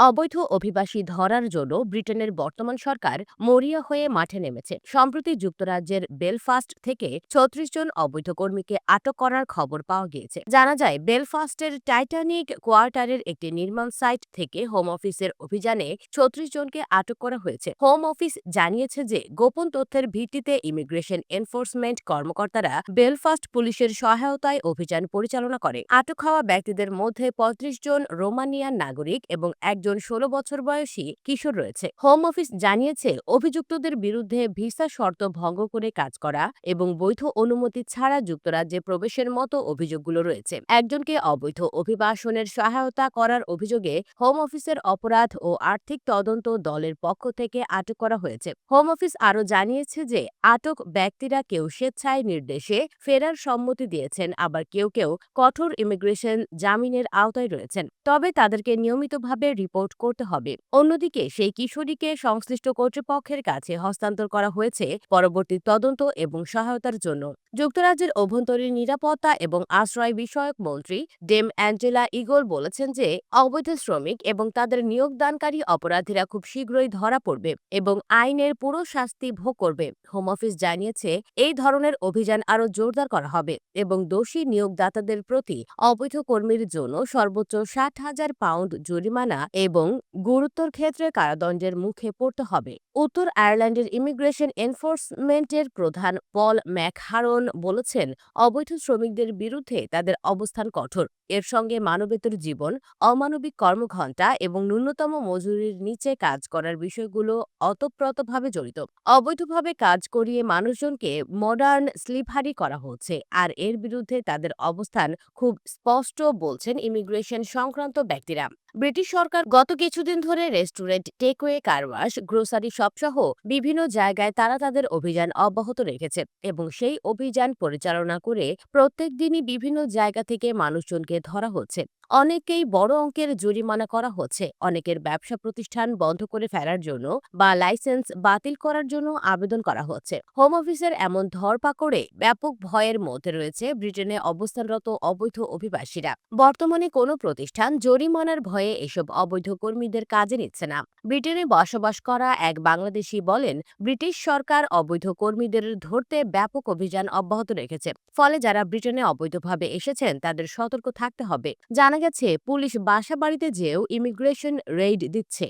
অবৈধ অভিবাসী ধরার জন্য ব্রিটেনের বর্তমান সরকার মরিয়া হয়ে মাঠে নেমেছে। সম্প্রতি যুক্তরাজ্যের বেলফাস্ট থেকে ছত্রিশ জন অবৈধ কর্মীকে আটক করার খবর পাওয়া গিয়েছে। জানা যায়, বেলফাস্টের টাইটানিক কোয়ার্টারের একটি নির্মাণ সাইট থেকে হোম অফিসের অভিযানে ছত্রিশ জনকে আটক করা হয়েছে। হোম অফিস জানিয়েছে যে, গোপন তথ্যের ভিত্তিতে ইমিগ্রেশন এনফোর্সমেন্ট কর্মকর্তারা বেলফাস্ট পুলিশের সহায়তায় অভিযান পরিচালনা করে। আটক হওয়া ব্যক্তিদের মধ্যে পঁয়ত্রিশ জন রোমানিয়ান নাগরিক এবং একজন ষোলো বছর বয়সী কিশোর রয়েছে। হোম অফিস জানিয়েছে, অভিযুক্তদের বিরুদ্ধে ভিসা শর্ত ভঙ্গ করে কাজ করা এবং বৈধ অনুমতি ছাড়া যুক্তরাজ্যে প্রবেশের মতো অভিযোগগুলো রয়েছে। একজনকে অবৈধ অভিবাসনের সহায়তা করার অভিযোগে হোম অফিসের অপরাধ ও আর্থিক তদন্ত দলের পক্ষ থেকে আটক করা হয়েছে। হোম অফিস আরও জানিয়েছে যে, আটক ব্যক্তিরা কেউ স্বেচ্ছায় নির্দেশে ফেরার সম্মতি দিয়েছেন, আবার কেউ কেউ কঠোর ইমিগ্রেশন জামিনের আওতায় রয়েছেন। তবে তাদেরকে নিয়মিতভাবে রিপোর্ট করতে হবে। অন্যদিকে সেই কিশোরীকে সংশ্লিষ্ট কর্তৃপক্ষের কাছে হস্তান্তর করা হয়েছে পরবর্তী তদন্ত এবং সহায়তার জন্য। যুক্তরাজ্যের অভ্যন্তরীণ নিরাপত্তা এবং আশ্রয় বিষয়ক মন্ত্রী ডেম অ্যাঞ্জেলা ইগোল বলেছেন যে, অবৈধ শ্রমিক এবং তাদের নিয়োগদানকারী অপরাধীরা খুব শীঘ্রই ধরা পড়বে এবং আইনের পুরো শাস্তি ভোগ করবে। হোম অফিস জানিয়েছে, এই ধরনের অভিযান আরও জোরদার করা হবে এবং দোষী নিয়োগদাতাদের প্রতি অবৈধ কর্মীর জন্য সর্বোচ্চ ষাট হাজার পাউন্ড জরিমানা এবং গুরুতর ক্ষেত্রে কারাদণ্ডের মুখে পড়তে হবে। উত্তর আয়ারল্যান্ডের ইমিগ্রেশন এনফোর্সমেন্টের প্রধান পল ম্যাকহারন বলেছেন, অবৈধ শ্রমিকদের বিরুদ্ধে তাদের অবস্থান কঠোর। এর সঙ্গে মানবেতর জীবন, অমানবিক কর্মঘণ্টা এবং ন্যূনতম মজুরির নিচে কাজ করার বিষয়গুলো অতপ্রতভাবে জড়িত। অবৈধভাবে কাজ করিয়ে মানুষজনকে মডার্ন স্লিভারি করা হচ্ছে আর এর বিরুদ্ধে তাদের অবস্থান খুব স্পষ্ট বলছেন ইমিগ্রেশন সংক্রান্ত ব্যক্তিরা। ব্রিটিশ সরকার গত কিছুদিন ধরে রেস্টুরেন্ট টেকওয়ে কারওয়াশ গ্রোসারি শপসহ বিভিন্ন জায়গায় তারা তাদের অভিযান অব্যাহত রেখেছে এবং সেই অভিযান পরিচালনা করে প্রত্যেক দিনই বিভিন্ন জায়গা থেকে মানুষজনকে ধরা হচ্ছে। অনেকেই বড় অঙ্কের জরিমানা করা হচ্ছে। অনেকের ব্যবসা প্রতিষ্ঠান বন্ধ করে ফেলার জন্য বা লাইসেন্স বাতিল করার জন্য আবেদন করা হচ্ছে। হোম অফিসের এমন ধরপাকড়ে ব্যাপক ভয়ের মধ্যে রয়েছে ব্রিটেনে অবস্থানরত অবৈধ অভিবাসীরা। বর্তমানে কোনো প্রতিষ্ঠান জরিমানার ভয়ে এসব অবৈধ কর্মীদের কাজে নিচ্ছে না। ব্রিটেনে বসবাস করা এক বাংলাদেশি বলেন, ব্রিটিশ সরকার অবৈধ কর্মীদের ধরতে ব্যাপক অভিযান অব্যাহত রেখেছে। ফলে যারা ব্রিটেনে অবৈধভাবে এসেছেন, তাদের সতর্ক থাকতে হবে। জানা গেছে পুলিশ বাসা বাড়িতে যেও ইমিগ্রেশন রেইড দিচ্ছে।